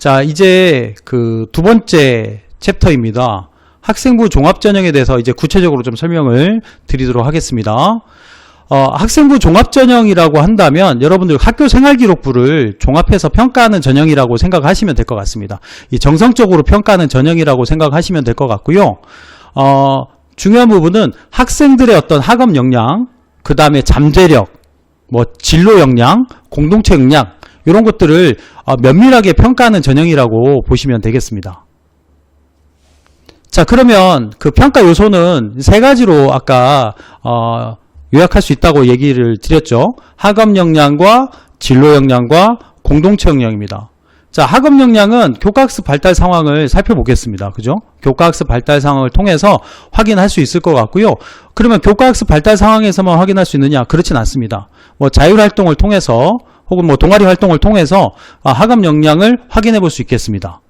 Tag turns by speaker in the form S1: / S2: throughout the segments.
S1: 자, 이제 그 두 번째 챕터입니다. 학생부 종합전형에 대해서 이제 구체적으로 좀 설명을 드리도록 하겠습니다. 어, 학생부 종합전형이라고 한다면 여러분들 학교 생활기록부를 종합해서 평가하는 전형이라고 생각하시면 될 것 같습니다. 이 정성적으로 평가하는 전형이라고 생각하시면 될 것 같고요. 어, 중요한 부분은 학생들의 어떤 학업 역량, 그 다음에 잠재력, 뭐 진로 역량, 공동체 역량 이런 것들을 어, 면밀하게 평가하는 전형이라고 보시면 되겠습니다. 자 그러면 그 평가 요소는 세 가지로 아까 어, 요약할 수 있다고 얘기를 드렸죠. 학업 역량과 진로 역량과 공동체 역량입니다. 자, 학업 역량은 교과학습 발달 상황을 살펴보겠습니다. 그죠? 교과학습 발달 상황을 통해서 확인할 수 있을 것 같고요. 그러면 교과학습 발달 상황에서만 확인할 수 있느냐? 그렇진 않습니다. 뭐 자율활동을 통해서 혹은 뭐 동아리 활동을 통해서 아, 학업 역량을 확인해 볼 수 있겠습니다.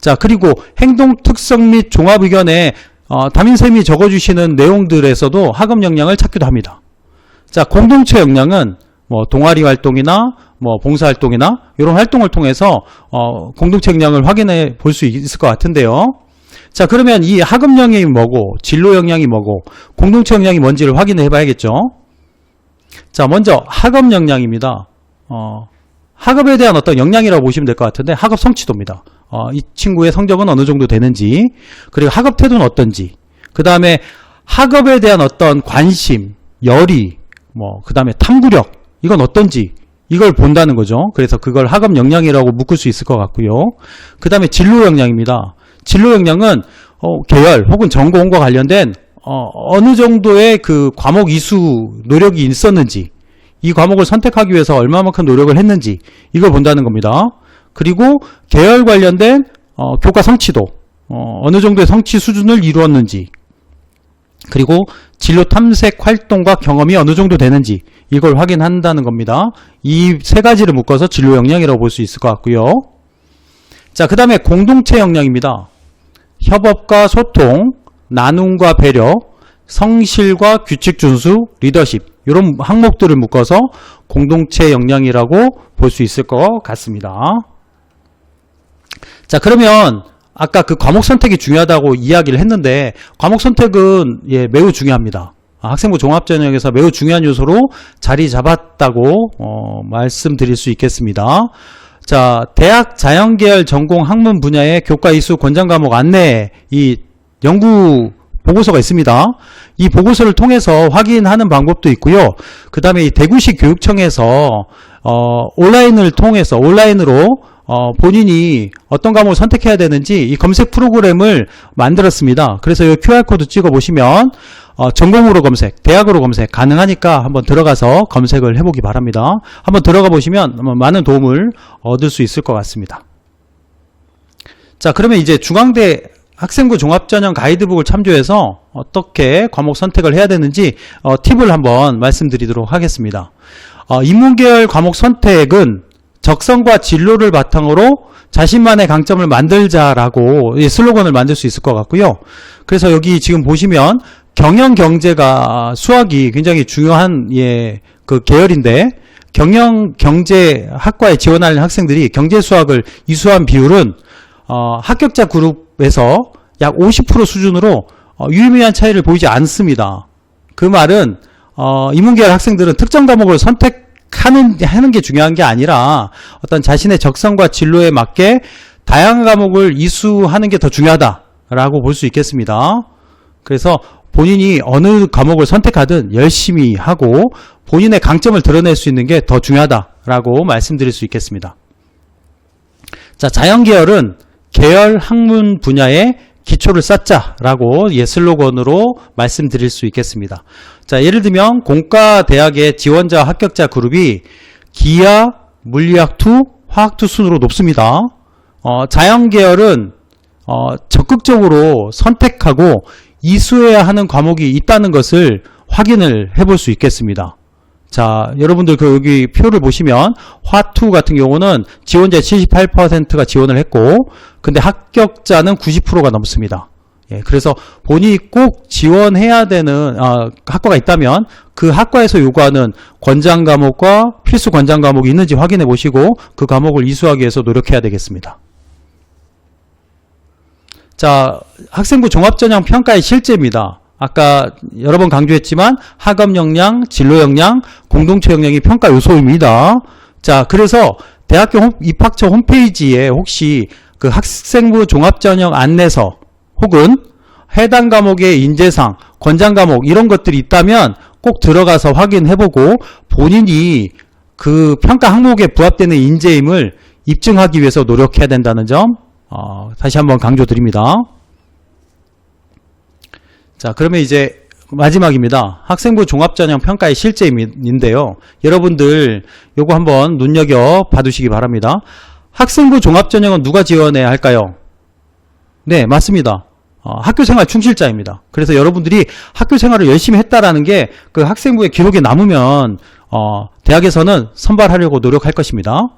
S1: 자, 그리고 행동 특성 및 종합 의견에 어, 담임쌤이 적어주시는 내용들에서도 학업 역량을 찾기도 합니다. 자, 공동체 역량은 뭐 동아리 활동이나 뭐 봉사 활동이나 이런 활동을 통해서 어, 공동체 역량을 확인해 볼 수 있을 것 같은데요. 자, 그러면 이 학업 역량이 뭐고 진로 역량이 뭐고 공동체 역량이 뭔지를 확인해 봐야겠죠. 자, 먼저 학업 역량입니다. 어, 학업에 대한 어떤 역량이라고 보시면 될 것 같은데 학업 성취도입니다. 어, 이 친구의 성적은 어느 정도 되는지 그리고 학업 태도는 어떤지 그 다음에 학업에 대한 어떤 관심, 열의, 뭐 그 다음에 탐구력 이건 어떤지 이걸 본다는 거죠. 그래서 그걸 학업 역량이라고 묶을 수 있을 것 같고요. 그 다음에 진로 역량입니다. 진로 역량은 어, 계열 혹은 전공과 관련된 어, 느 정도의 그 과목 이수 노력이 있었는지 이 과목을 선택하기 위해서 얼마만큼 노력을 했는지 이걸 본다는 겁니다. 그리고 계열 관련된 어, 교과 성취도 어, 느 정도의 성취 수준을 이루었는지 그리고 진로 탐색 활동과 경험이 어느 정도 되는지 이걸 확인한다는 겁니다. 이 세 가지를 묶어서 진로 역량이라고 볼 수 있을 것 같고요. 자, 그 다음에 공동체 역량입니다. 협업과 소통, 나눔과 배려, 성실과 규칙 준수, 리더십 이런 항목들을 묶어서 공동체 역량이라고 볼 수 있을 것 같습니다. 자, 그러면 아까 그 과목 선택이 중요하다고 이야기를 했는데 과목 선택은 예, 매우 중요합니다. 아, 학생부 종합전형에서 매우 중요한 요소로 자리 잡았다고 어, 말씀드릴 수 있겠습니다. 자, 대학 자연계열 전공 학문 분야의 교과 이수 권장 과목 안내 이 연구 보고서가 있습니다. 이 보고서를 통해서 확인하는 방법도 있고요. 그 다음에 이 대구시 교육청에서 어, 온라인을 통해서 온라인으로 어, 본인이 어떤 과목을 선택해야 되는지 이 검색 프로그램을 만들었습니다. 그래서 이 QR코드 찍어 보시면 어, 전공으로 검색, 대학으로 검색 가능하니까 한번 들어가서 검색을 해보기 바랍니다. 한번 들어가 보시면 아마 많은 도움을 얻을 수 있을 것 같습니다. 자, 그러면 이제 중앙대 학생부 종합전형 가이드북을 참조해서 어떻게 과목 선택을 해야 되는지 어, 팁을 한번 말씀드리도록 하겠습니다. 어, 인문계열 과목 선택은 적성과 진로를 바탕으로 자신만의 강점을 만들자라고 이 슬로건을 만들 수 있을 것 같고요. 그래서 여기 지금 보시면 경영 경제가 수학이 굉장히 중요한 예, 그 계열인데 경영 경제 학과에 지원하는 학생들이 경제 수학을 이수한 비율은 어, 합격자 그룹에서 약 50% 수준으로 어, 유의미한 차이를 보이지 않습니다. 그 말은 어, 인문계열 학생들은 특정 과목을 선택하는 하는 게 중요한 게 아니라 어떤 자신의 적성과 진로에 맞게 다양한 과목을 이수하는 게 더 중요하다라고 볼 수 있겠습니다. 그래서 본인이 어느 과목을 선택하든 열심히 하고 본인의 강점을 드러낼 수 있는 게 더 중요하다라고 말씀드릴 수 있겠습니다. 자, 자연계열은 계열 학문 분야에 기초를 쌓자라고 예 슬로건으로 말씀드릴 수 있겠습니다. 자, 예를 들면 공과 대학의 지원자 합격자 그룹이 기하, 물리학 2, 화학 2 순으로 높습니다. 어, 자연 계열은 어, 적극적으로 선택하고 이수해야 하는 과목이 있다는 것을 확인을 해볼 수 있겠습니다. 자, 여러분들 그 여기 표를 보시면 화2 같은 경우는 지원자 78%가 지원을 했고 근데 합격자는 90%가 넘습니다. 예, 그래서 본인이 꼭 지원해야 되는 아, 학과가 있다면 그 학과에서 요구하는 권장 과목과 필수 권장 과목이 있는지 확인해 보시고 그 과목을 이수하기 위해서 노력해야 되겠습니다. 자, 학생부 종합전형 평가의 실제입니다. 아까 여러 번 강조했지만 학업 역량, 진로 역량, 공동체 역량이 평가 요소입니다. 자, 그래서 대학교 홈- 입학처 홈페이지에 혹시 그 학생부 종합전형 안내서 혹은 해당 과목의 인재상, 권장 과목 이런 것들이 있다면 꼭 들어가서 확인해보고 본인이 그 평가 항목에 부합되는 인재임을 입증하기 위해서 노력해야 된다는 점 어, 다시 한번 강조드립니다. 자, 그러면 이제 마지막입니다. 학생부 종합전형 평가의 실제인데요. 여러분들 요거 한번 눈여겨 봐두시기 바랍니다. 학생부 종합전형은 누가 지원해야 할까요? 네, 맞습니다. 어, 학교생활 충실자입니다. 그래서 여러분들이 학교생활을 열심히 했다라는 게 그 학생부의 기록에 남으면 어, 대학에서는 선발하려고 노력할 것입니다.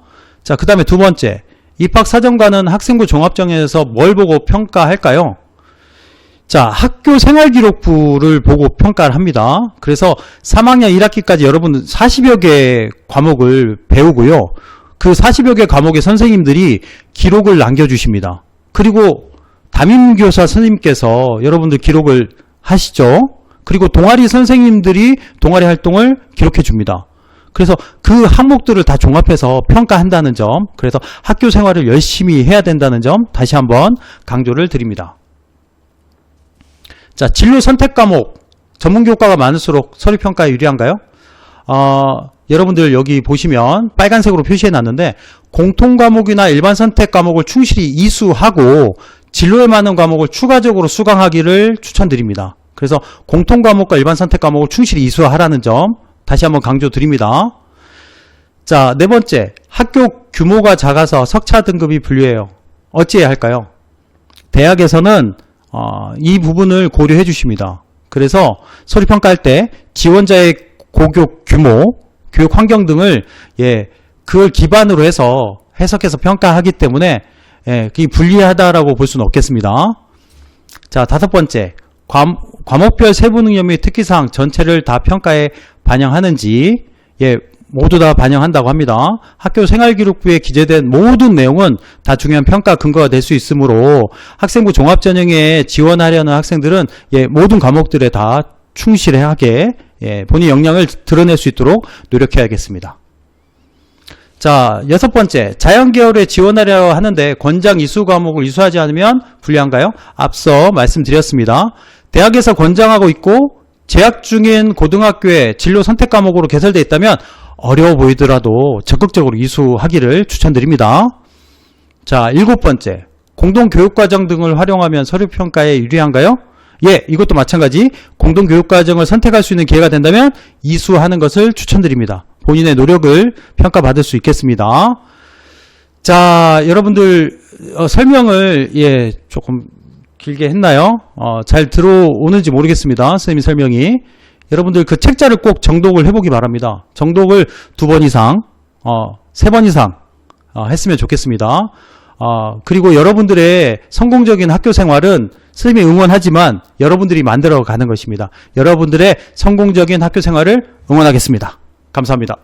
S1: 자, 그 다음에 두 번째 입학사정관은 학생부 종합전형에서 뭘 보고 평가할까요? 자, 학교 생활 기록부를 보고 평가를 합니다. 그래서 3학년 1학기까지 여러분 40여 개 과목을 배우고요. 그 40여 개 과목의 선생님들이 기록을 남겨주십니다. 그리고 담임교사 선생님께서 여러분들 기록을 하시죠. 그리고 동아리 선생님들이 동아리 활동을 기록해 줍니다. 그래서 그 항목들을 다 종합해서 평가한다는 점, 그래서 학교 생활을 열심히 해야 된다는 점 다시 한번 강조를 드립니다. 자, 진로 선택 과목 전문 교과가 많을수록 서류 평가에 유리한가요? 어, 여러분들 여기 보시면 빨간색으로 표시해 놨는데 공통 과목이나 일반 선택 과목을 충실히 이수하고 진로에 맞는 과목을 추가적으로 수강하기를 추천드립니다. 그래서 공통 과목과 일반 선택 과목을 충실히 이수하라는 점 다시 한번 강조드립니다. 자, 네 번째. 학교 규모가 작아서 석차 등급이 불리해요. 어찌해야 할까요? 대학에서는 어, 이 부분을 고려해 주십니다. 그래서 서류 평가할 때 지원자의 고교 규모, 교육 환경 등을 예, 그걸 기반으로 해서 해석해서 평가하기 때문에 예, 그게 불리하다라고 볼 수는 없겠습니다. 자, 다섯 번째. 과, 과목별 세부 능력 및 특기사항 전체를 다 평가에 반영하는지 예, 모두 다 반영한다고 합니다. 학교 생활기록부에 기재된 모든 내용은 다 중요한 평가 근거가 될 수 있으므로 학생부 종합전형에 지원하려는 학생들은 예, 모든 과목들에 다 충실하게 예, 본인 역량을 드러낼 수 있도록 노력해야겠습니다. 자, 여섯 번째. 자연계열에 지원하려 하는데 권장 이수 과목을 이수하지 않으면 불리한가요? 앞서 말씀드렸습니다. 대학에서 권장하고 있고 재학 중인 고등학교에 진로 선택 과목으로 개설되어 있다면 어려워 보이더라도 적극적으로 이수하기를 추천드립니다. 자, 일곱 번째. 공동교육과정 등을 활용하면 서류평가에 유리한가요? 예, 이것도 마찬가지. 공동교육과정을 선택할 수 있는 기회가 된다면 이수하는 것을 추천드립니다. 본인의 노력을 평가받을 수 있겠습니다. 자, 여러분들 어, 설명을 예 조금 길게 했나요? 어, 잘 들어오는지 모르겠습니다. 선생님 설명이. 여러분들 그 책자를 꼭 정독을 해보기 바랍니다. 정독을 두 번 이상, 어, 세 번 이상 어, 했으면 좋겠습니다. 어, 그리고 여러분들의 성공적인 학교 생활은 선생님이 응원하지만 여러분들이 만들어 가는 것입니다. 여러분들의 성공적인 학교 생활을 응원하겠습니다. 감사합니다.